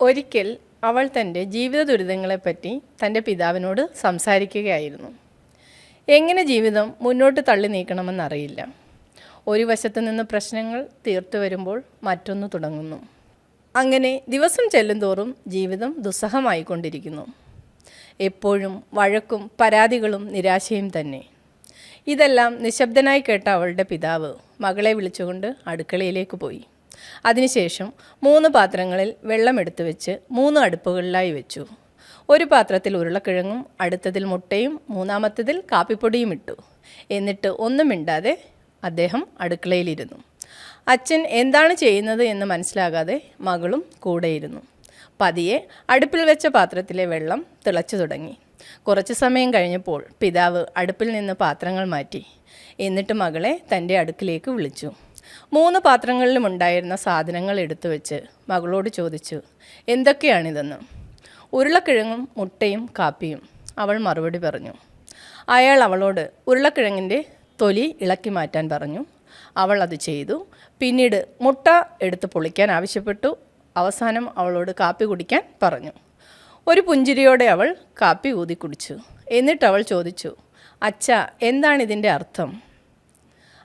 ഒരിക്കൽ അവൾ തന്റെ ജീവിത ദുരിതങ്ങളെപ്പറ്റി തന്റെ പിതാവിനോട് സംസാരിക്കുകയായിരുന്നു. എങ്ങനെ ജീവിതം മുന്നോട്ട് തള്ളി നീക്കണമെന്നറിയില്ല. ഒരു വശത്ത് നിന്ന് പ്രശ്നങ്ങൾ തീർത്തു വരുമ്പോൾ മറ്റൊന്ന് തുടങ്ങുന്നു. അങ്ങനെ ദിവസം ചെല്ലുന്തോറും ജീവിതം ദുസ്സഹമായിക്കൊണ്ടിരിക്കുന്നു. എപ്പോഴും വഴക്കും പരാതികളും നിരാശയും തന്നെ. ഇതെല്ലാം നിശബ്ദനായി കേട്ട അവളുടെ പിതാവ് മകളെ വിളിച്ചുകൊണ്ട് അടുക്കളയിലേക്ക് പോയി. അതിനുശേഷം മൂന്ന് പാത്രങ്ങളിൽ വെള്ളമെടുത്തു വെച്ച് മൂന്ന് അടുപ്പുകളിലായി വെച്ചു. ഒരു പാത്രത്തിൽ ഉരുളക്കിഴങ്ങും അടുത്തതിൽ മുട്ടയും മൂന്നാമത്തതിൽ കാപ്പിപ്പൊടിയും ഇട്ടു. എന്നിട്ട് ഒന്നും മിണ്ടാതെ അദ്ദേഹം അടുക്കളയിലിരുന്നു. അച്ഛൻ എന്താണ് ചെയ്യുന്നത് എന്ന് മനസ്സിലാകാതെ മകളും കൂടെയിരുന്നു. പതിയെ അടുപ്പിൽ വെച്ച പാത്രത്തിലെ വെള്ളം തിളച്ചു തുടങ്ങി. കുറച്ച് സമയം കഴിഞ്ഞപ്പോൾ പിതാവ് അടുപ്പിൽ നിന്ന് പാത്രങ്ങൾ മാറ്റി. എന്നിട്ട് മകളെ തന്റെ അടുക്കിലേക്ക് വിളിച്ചു. മൂന്ന് പാത്രങ്ങളിലും ഉണ്ടായിരുന്ന സാധനങ്ങൾ എടുത്തു വെച്ച് മകളോട് ചോദിച്ചു എന്തൊക്കെയാണിതെന്ന്? ഉരുളക്കിഴങ്ങും മുട്ടയും കാപ്പിയും അവൾ മറുപടി പറഞ്ഞു. അയാൾ അവളോട് ഉരുളക്കിഴങ്ങിന്റെ തൊലി ഇളക്കി മാറ്റാൻ പറഞ്ഞു. അവൾ അത് ചെയ്തു. പിന്നീട് മുട്ട എടുത്ത് പൊളിക്കാൻ ആവശ്യപ്പെട്ടു. അവസാനം അവളോട് കാപ്പി കുടിക്കാൻ പറഞ്ഞു. ഒരു പുഞ്ചിരിയോടെ അവൾ കാപ്പി ഊതി കുടിച്ചു. എന്നിട്ട് അവൾ ചോദിച്ചു അച്ഛ എന്താണ് ഇതിന്റെ അർത്ഥം?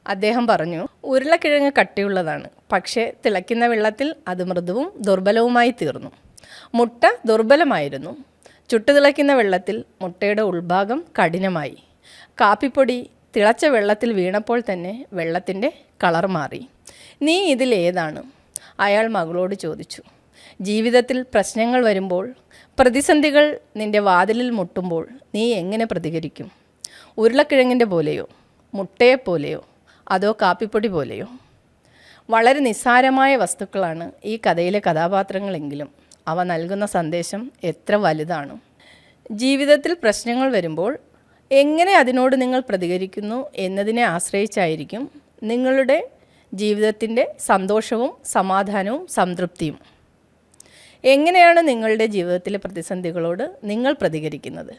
അദ്ദേഹം പറഞ്ഞു ഉരുളക്കിഴങ്ങ് കട്ടിയുള്ളതാണ്. പക്ഷേ തിളയ്ക്കുന്ന വെള്ളത്തിൽ അത് മൃദുവും ദുർബലവുമായി തീർന്നു. മുട്ട ദുർബലമായിരുന്നു. ചുട്ടു തിളയ്ക്കുന്ന വെള്ളത്തിൽ മുട്ടയുടെ ഉൾഭാഗം കഠിനമായി. കാപ്പിപ്പൊടി തിളച്ച വെള്ളത്തിൽ വീണപ്പോൾ തന്നെ വെള്ളത്തിന്റെ കളർ മാറി. നീ ഇതിലേതാണ് അയാൾ മകളോട് ചോദിച്ചു. ജീവിതത്തിൽ പ്രശ്നങ്ങൾ വരുമ്പോൾ പ്രതിസന്ധികൾ നിന്റെ വാതിലിൽ മുട്ടുമ്പോൾ നീ എങ്ങനെ പ്രതികരിക്കും? ഉരുളക്കിഴങ്ങിന്റെ പോലെയോ മുട്ടയെപ്പോലെയോ? അതോ കാപ്പിപ്പൊടി പോലെയോ? വളരെ നിസ്സാരമായ വസ്തുക്കളാണ് ഈ കഥയിലെ കഥാപാത്രങ്ങളെങ്കിലും. അവ നൽകുന്ന സന്ദേശം എത്ര വലുതാണ്. ജീവിതത്തിൽ പ്രശ്നങ്ങൾ വരുമ്പോൾ എങ്ങനെ അതിനോട് നിങ്ങൾ പ്രതികരിക്കുന്നു എന്നതിനെ ആശ്രയിച്ചായിരിക്കും നിങ്ങളുടെ ജീവിതത്തിന്റെ സന്തോഷവും സമാധാനവും സംതൃപ്തിയും. എങ്ങനെയാണ് നിങ്ങളുടെ ജീവിതത്തിലെ പ്രതിസന്ധികളോട് നിങ്ങൾ പ്രതികരിക്കുന്നത്?